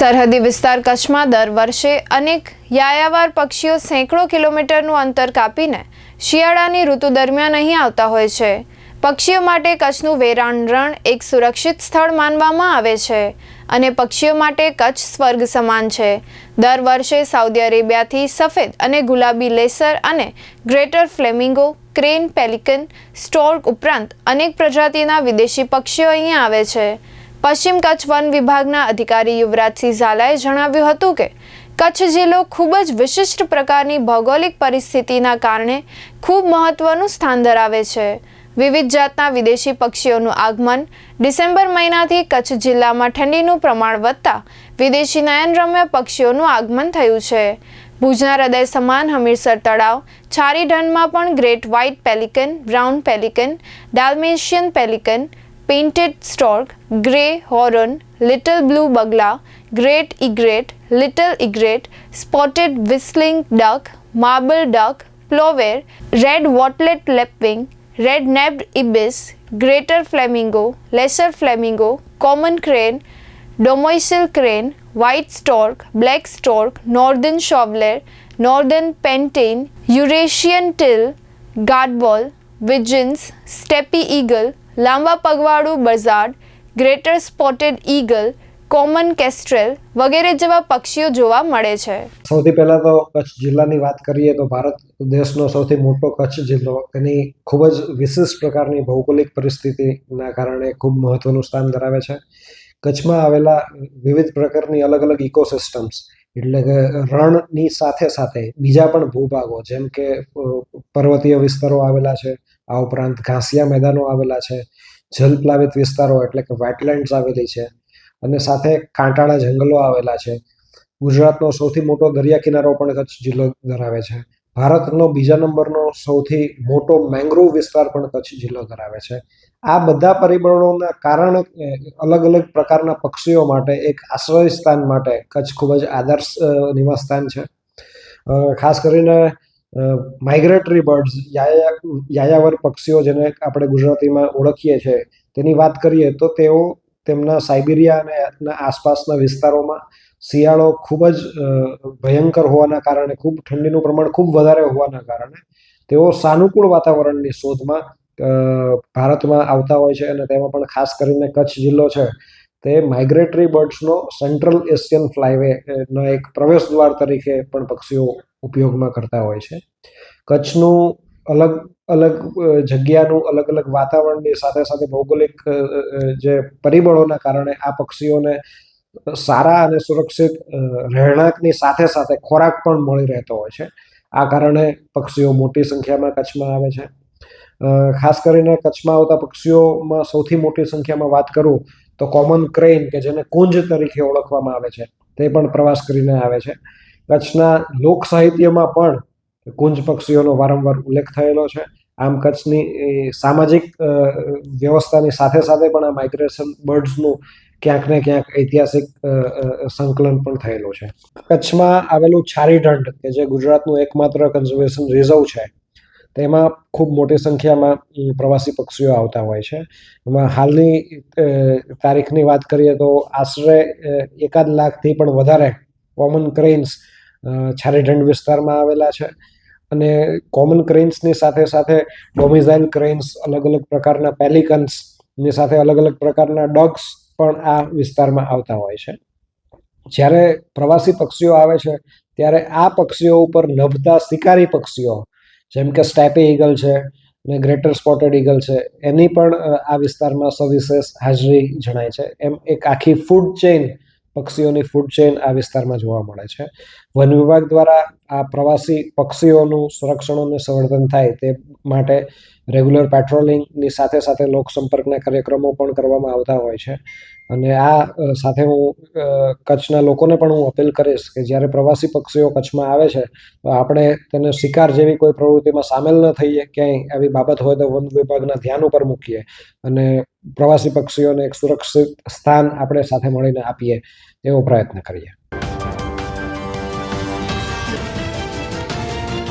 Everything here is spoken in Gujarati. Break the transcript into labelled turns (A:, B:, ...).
A: સરહદી વિસ્તાર કચ્છમાં દર વર્ષે અનેક યાયાવાર પક્ષીઓ સેંકડો કિલોમીટરનું અંતર કાપીને શિયાળાની ઋતુ દરમિયાન અહીં આવતા હોય છે. પક્ષીઓ માટે કચ્છનું વેરાણ રણ એક સુરક્ષિત સ્થળ માનવામાં આવે છે અને પક્ષીઓ માટે કચ્છ સ્વર્ગ સમાન છે. દર વર્ષે સાઉદી અરેબિયાથી સફેદ અને ગુલાબી લેસર અને greater flamingo, crane pelican, stork ઉપરાંત અનેક પ્રજાતિના વિદેશી પક્ષીઓ અહીં આવે છે. પશ્ચિમ કચ્છ વન વિભાગના અધિકારી યુવરાજસિંહ ઝાલાએ જણાવ્યું હતું કે, કચ્છ જિલ્લો ખૂબ જ વિશિષ્ટ પ્રકારની ભૌગોલિક પરિસ્થિતિના કારણે ખૂબ મહત્વનું સ્થાન ધરાવે છે. વિવિધ જાતના વિદેશી પક્ષીઓનું આગમન ડિસેમ્બર મહિનાથી કચ્છ જિલ્લામાં ઠંડીનું પ્રમાણ વધતા વિદેશી નયનરમ્ય પક્ષીઓનું આગમન થયું છે. ભુજના હૃદય સમાન હમીરસર તળાવ, છારીઢંડમાં પણ great white pelican, brown pelican, Dalmatian pelican painted stork, grey heron, little blue bugla, great egret, little egret, spotted whistling duck, marble duck, plover, red watlet lapwing, red nabbed ibis, greater flamingo, lesser flamingo, common crane, Domoisil crane, white stork, black stork, northern shoveler, northern pentane, Eurasian till, gadwall, pigeons, steppe eagle, લાંબા પગવાળું buzzard greater spotted eagle, common kestrel વગેરે જેવા પક્ષીઓ જોવા મળે છે.
B: સૌથી પહેલાં તો કચ્છ જિલ્લાની વાત કરીએ તો ભારત દેશનો સૌથી મોટો કચ્છ જિલ્લો. તેની ખૂબ જ વિશિષ્ટ પ્રકારની ભૌગોલિક પરિસ્થિતિના કારણે ખૂબ મહત્વનું સ્થાન ધરાવે છે. કચ્છમાં આવેલા વિવિધ પ્રકારની અલગ અલગ ઇકોસિસ્ટમ્સ એટલે કે રણની સાથે સાથે બીજા પણ ભૂભાગો જેમ કે પર્વતીય વિસ્તારો આવેલા છે આ ઉપરાંત ઘાસિયા મેદાનો આવેલા છે, જલપ્લાવિત વિસ્તારો એટલે કે વેટલેન્ડ્સ આવેલી છે અને સાથે કાંટાળા જંગલો આવેલા છે. ગુજરાતનો સૌથી મોટો દરિયા કિનારો પણ કચ્છ જિલ્લો ધરાવે છે. ભારતનો બીજા નંબરનો સૌથી મોટો મેંગ્રોવ વિસ્તાર પણ કચ્છ જિલ્લો ધરાવે છે. આ બધા પરિબળોના કારણે અલગ અલગ પ્રકારના પક્ષીઓ માટે એક આશ્રય સ્થાન માટે કચ્છ ખૂબ જ આદર્શ નિવાસ સ્થાન છે. ખાસ કરીને માઇગ્રેટરી બર્ડ્સ યાયાવર પક્ષીઓ જેને આપણે ગુજરાતીમાં ઓળખીએ છીએ તેની વાત કરીએ તો તેઓ તેમના સાઇબિરિયા અને આસપાસના વિસ્તારોમાં શિયાળો ખૂબ જ ભયંકર હોવાના કારણે, ખૂબ ઠંડીનું પ્રમાણ ખૂબ વધારે હોવાના કારણે તેઓ સાનુકૂળ વાતાવરણની શોધમાં ભારતમાં આવતા હોય છે અને તેમાં પણ ખાસ કરીને કચ્છ જિલ્લો છે. તે માઇગ્રેટરી બર્ડ્સનો સેન્ટ્રલ એશિયન ફ્લાયવે એક પ્રવેશ દ્વાર તરીકે પણ પક્ષીઓ ઉપયોગમાં કરતા હોય છે. કચ્છનું અલગ અલગ જગ્યાનું અલગ અલગ વાતાવરણની સાથે સાથે ભૌગોલિક જે પરિબળોના કારણે આ પક્ષીઓને સારા અને સુરક્ષિત રહેણાંકની સાથે સાથે ખોરાક પણ મળી રહેતો હોય છે. આ કારણે પક્ષીઓ મોટી સંખ્યામાં કચ્છમાં આવે છે. ખાસ કરીને કચ્છમાં આવતા પક્ષીઓમાં સૌથી મોટી સંખ્યામાં વાત કરું તો કોમન ક્રેઇન કે જેને કુંજ તરીકે ઓળખવામાં આવે છે, તે પણ પ્રવાસ કરીને આવે છે. કચ્છના લોક સાહિત્યમાં પણ કુંજ પક્ષીઓનો વારંવાર ઉલ્લેખ થયેલો છે. આમ કચ્છની સામાજિક વ્યવસ્થાની સાથે સાથે પણ આ માઇગ્રેશન બર્ડ્સનું ક્યાંક ને ક્યાંક ઐતિહાસિક સંકલન પણ થયેલું છે. કચ્છમાં આવેલું છારીઢંડ કે જે ગુજરાતનું એકમાત્ર કન્ઝર્વેશન રિઝર્વ છે, તેમાં ખૂબ મોટી સંખ્યામાં પ્રવાસી પક્ષીઓ આવતા હોય છે. એમાં હાલની તારીખની વાત કરીએ તો આશરે એકાદ લાખથી પણ વધારે કોમન ક્રેન્સ છારીઢંડ વિસ્તારમાં આવેલા છે. અને કોમન ક્રેન્સની સાથે સાથે ડોમિઝાઇલ ક્રેન્સ અલગ અલગ પ્રકારના પેલિકન્સની સાથે અલગ અલગ પ્રકારના ડોગ્સ પણ આ વિસ્તારમાં આવતા હોય છે. જ્યારે પ્રવાસી પક્ષીઓ આવે છે, ત્યારે આ પક્ષીઓ ઉપર નભતા શિકારી પક્ષીઓ, જેમ કે સ્ટેપી ઈગલ છે ને ગ્રેટર સ્પોટેડ ઈગલ છે, એની પણ આ વિસ્તારમાં સવિશેષ હાજરી જણાય છે. એમ એક આખી ફૂડ ચેઇન પક્ષીઓની ફૂડ ચેઇન આ વિસ્તારમાં જોવા મળે છે. વન વિભાગ દ્વારા આ પ્રવાસી પક્ષીઓનું સંરક્ષણ અને સંવર્ધન થાય તે માટે રેગ્યુલર પેટ્રોલિંગની સાથે સાથે લોકસંપર્કના કાર્યક્રમો પણ કરવામાં આવતા હોય છે. અને આ સાથે હું કચ્છના લોકોને પણ હું અપીલ કરીશ કે જ્યારે પ્રવાસી પક્ષીઓ કચ્છમાં આવે છે, તો આપણે તેને શિકાર જેવી કોઈ પ્રવૃત્તિમાં સામેલ ન થઈએ, ક્યાંય આવી બાબત હોય તો વન વિભાગના ધ્યાન ઉપર મૂકીએ અને પ્રવાસી પક્ષીઓને એક સુરક્ષિત સ્થાન આપણે સાથે મળીને આપીએ એવો પ્રયત્ન કરીએ.